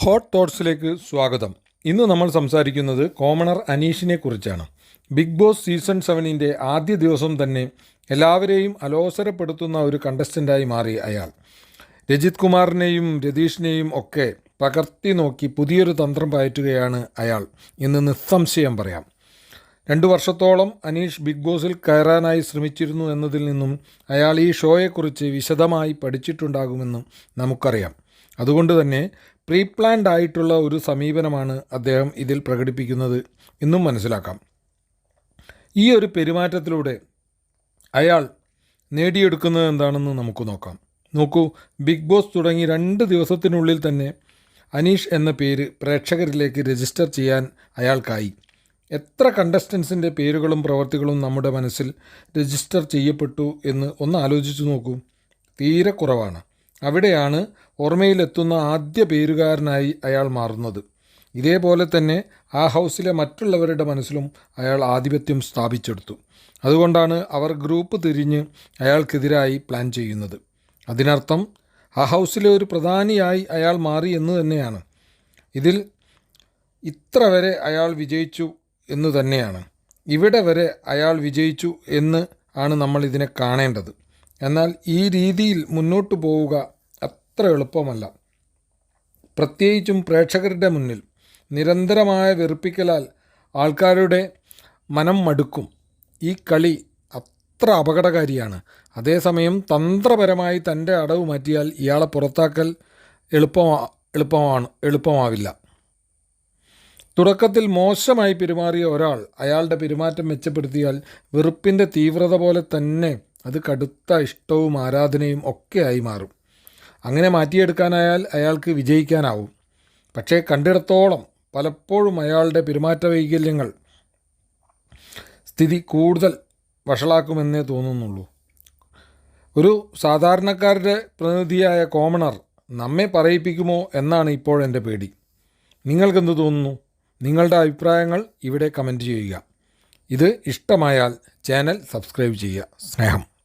Hot തോട്ട്സിലേക്ക് സ്വാഗതം. ഇന്ന് നമ്മൾ സംസാരിക്കുന്നത് കോമണർ അനീഷിനെ കുറിച്ചാണ്. ബിഗ് ബോസ് സീസൺ സെവനിന്റെ ആദ്യ ദിവസം തന്നെ എല്ലാവരെയും അലോസരപ്പെടുത്തുന്ന ഒരു കണ്ടസ്റ്റന്റായി മാറി അയാൾ. രജിത് കുമാറിനെയും രതീഷിനെയും ഒക്കെ പകർത്തി നോക്കി പുതിയൊരു തന്ത്രം പയറ്റുകയാണ് അയാൾ എന്ന് നിസ്സംശയം പറയാം. രണ്ടു വർഷത്തോളം അനീഷ് ബിഗ് ബോസിൽ കയറാനായി ശ്രമിച്ചിരുന്നു എന്നതിൽ നിന്നും അയാൾ ഈ ഷോയെക്കുറിച്ച് വിശദമായി പഠിച്ചിട്ടുണ്ടാകുമെന്നും നമുക്കറിയാം. അതുകൊണ്ട് തന്നെ പ്രീ പ്ലാൻഡ് ആയിട്ടുള്ള ഒരു സമീപനമാണ് അദ്ദേഹം ഇതിൽ പ്രകടിപ്പിക്കുന്നത് എന്നും മനസ്സിലാക്കാം. ഈ ഒരു പെരുമാറ്റത്തിലൂടെ അയാൾ നേടിയെടുക്കുന്നത് എന്താണെന്ന് നമുക്ക് നോക്കാം. നോക്കൂ ബിഗ് ബോസ് തുടങ്ങി രണ്ട് ദിവസത്തിനുള്ളിൽ തന്നെ അനീഷ് എന്ന പേര് പ്രേക്ഷകരിലേക്ക് രജിസ്റ്റർ ചെയ്യാൻ അയാൾക്കായി. എത്ര കണ്ടസ്റ്റൻസിന്റെ പേരുകളും പ്രവർത്തികളും നമ്മുടെ മനസ്സിൽ രജിസ്റ്റർ ചെയ്യപ്പെട്ടു എന്ന് ഒന്ന് ആലോചിച്ചു നോക്കൂ. തീരെ കുറവാണ്. അവിടെയാണ് ഓർമ്മയിലെത്തുന്ന ആദ്യ പേരുകാരനായി അയാൾ മാറുന്നത്. ഇതേപോലെ തന്നെ ആ ഹൗസിലെ മറ്റുള്ളവരുടെ മനസ്സിലും അയാൾ ആധിപത്യം സ്ഥാപിച്ചെടുത്തു. അതുകൊണ്ടാണ് അവർ ഗ്രൂപ്പ് തിരിഞ്ഞ് അയാൾക്കെതിരായി പ്ലാൻ ചെയ്യുന്നത്. അതിനർത്ഥം ആ ഹൗസിലെ ഒരു പ്രധാനിയായി അയാൾ മാറി എന്ന് തന്നെയാണ്. ഇതിൽ ഇത്ര വരെ അയാൾ വിജയിച്ചു എന്ന് തന്നെയാണ്. ഇവിടെ വരെ അയാൾ വിജയിച്ചു എന്ന് ആണ് നമ്മൾ ഇതിനെ കാണേണ്ടത്. എന്നാൽ ഈ രീതിയിൽ മുന്നോട്ട് പോവുക അത്ര എളുപ്പമല്ല. പ്രത്യേകിച്ചും പ്രേക്ഷകരുടെ മുന്നിൽ നിരന്തരമായ വെറുപ്പിക്കലാൽ ആൾക്കാരുടെ മനം മടുക്കും. ഈ കളി അത്ര അപകടകാരിയാണ്. അതേസമയം തന്ത്രപരമായി തന്റെ അടവ് മാറ്റിയാൽ ഇയാളെ പുറത്താക്കൽ എളുപ്പമാ എളുപ്പമാണ് എളുപ്പമാവില്ല. തുടക്കത്തിൽ മോശമായി പെരുമാറിയ ഒരാൾ അയാളുടെ പെരുമാറ്റം മെച്ചപ്പെടുത്തിയാൽ വെറുപ്പിന്റെ തീവ്രത പോലെ തന്നെ അത് കടുത്ത ഇഷ്ടവും ആരാധനയും ഒക്കെയായി മാറും. അങ്ങനെ മാറ്റിയെടുക്കാനായാൽ അയാൾക്ക് വിജയിക്കാനാവും. പക്ഷേ കണ്ടിടത്തോളം പലപ്പോഴും അയാളുടെ പെരുമാറ്റ വൈകല്യങ്ങൾ സ്ഥിതി കൂടുതൽ വഷളാക്കുമെന്നേ തോന്നുന്നുള്ളൂ. ഒരു സാധാരണക്കാരുടെ പ്രതിനിധിയായ കോമണർ നമ്മെ പറയിപ്പിക്കുമോ എന്നാണ് ഇപ്പോൾ എന്റെ പേടി. നിങ്ങൾക്കെന്ത് തോന്നുന്നു? നിങ്ങളുടെ അഭിപ്രായങ്ങൾ ഇവിടെ കമന്റ് ചെയ്യുക. ഇത് ഇഷ്ടമായാൽ ചാനൽ സബ്സ്ക്രൈബ് ചെയ്യുക. സ്നേഹം.